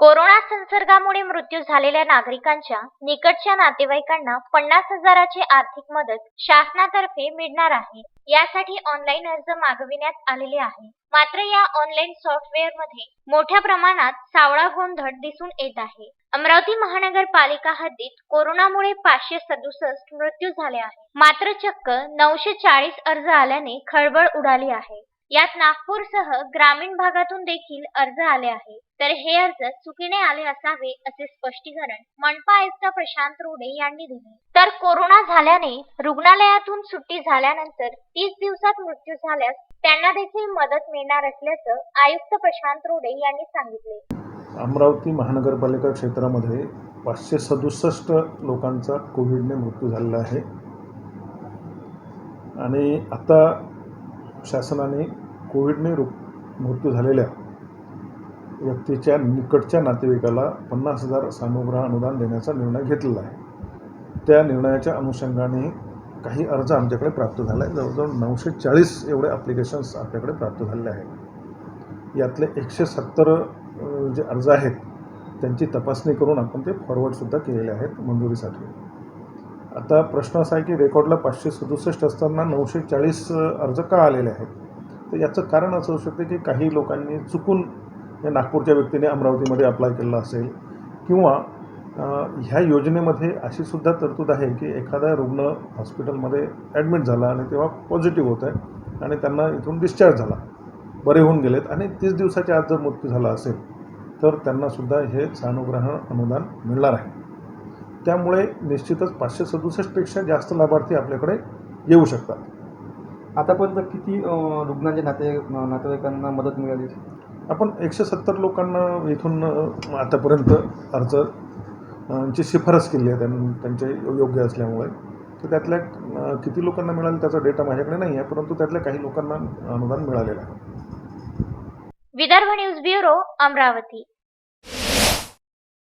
Corona संसर्गामुळे मृत्यू झालेल्या नागरिकांच्या निकटच्या नातेवाईकांना पन्नास हजाराची आर्थिक मदत शासनातर्फे मिळणार आहे. यासाठी ऑनलाईन अर्ज मागविण्यात आलेले आहे. मात्र या ऑनलाईन सॉफ्टवेअरमध्ये मोठ्या प्रमाणात सावळा गोंधळ दिसून येत आहे. अमरावती महानगरपालिका हद्दीत कोरोनामुळे पाचशे सदुसष्ट मृत्यू झाले आहे मात्र चक्क नऊशे चाळीस अर्ज आल्याने खळबळ उडाली आहे. यात नागपूरसह ग्रामीण भागातून देखील अर्ज आले आहे तर हे अर्ज चुकीने आले असावे असे स्पष्टीकरण मनपा आयुक्त प्रशांत रोडे यांनी दिले. तर कोरोना झाल्याने रुग्णालयातून सुट्टी झाल्यानंतर तीस दिवसात मृत्यू झाल्यास त्यांना देखील मदत मिळणार असल्याचं आयुक्त प्रशांत रोडे यांनी सांगितले. अमरावती महानगरपालिका क्षेत्रामध्ये पाचशे सदुसष्ट लोकांचा कोविडने मृत्यू झालेला आहे. आणि आता शासनाने कोविडने रु मृत्यू झालेल्या व्यक्तीच्या निकटच्या नातेवाईकाला पन्नास हजार सानुग्रह अनुदान देण्याचा निर्णय घेतलेला आहे. त्या निर्णयाच्या अनुषंगाने काही अर्ज आमच्याकडे प्राप्त झाला आहे जवळजवळ नऊशे चाळीस एवढे ॲप्लिकेशन्स आपल्याकडे प्राप्त झालेले आहेत. यातले एकशे सत्तर जे अर्ज आहेत त्यांची तपासणी करून आपण ते फॉरवर्डसुद्धा केलेले आहेत मंजुरीसाठी. आता प्रश्न असा आहे की रेकॉर्डला पाचशे सदुसष्ट असताना नऊशे चाळीस अर्ज का आलेले आहेत? तर याचं कारण असं होऊ शकते की काही लोकांनी चुकून या नागपूरच्या व्यक्तीने अमरावतीमध्ये अप्लाय केलेला असेल. किंवा ह्या योजनेमध्ये अशी सुद्धा तरतूद आहे की एखादा रुग्ण हॉस्पिटलमध्ये ॲडमिट झाला आणि तेव्हा पॉझिटिव्ह होत आहे आणि त्यांना इथून डिस्चार्ज झाला. बरे होऊन गेलेत आणि तीस दिवसाच्या आत जर मृत्यू झाला असेल तर त्यांनासुद्धा हे सानुग्रहण अनुदान मिळणार आहे. त्यामुळे निश्चितच पाचशे सदुसष्टपेक्षा जास्त लाभार्थी आपल्याकडे येऊ शकतात. आतापर्यंत किती रुग्णांच्या नाते नातेवाईकांना मदत मिळाली? आपण एकशे सत्तर लोकांना इथून आतापर्यंत अर्ज ची शिफारस केली आहे त्यां त्यांचे योग्य असल्यामुळे. तर त्यातल्या किती लोकांना मिळाले त्याचा डेटा माझ्याकडे नाही आहे परंतु त्यातल्या काही लोकांना अनुदान मिळालेलं आहे. Vidarbha news bureau Amravati.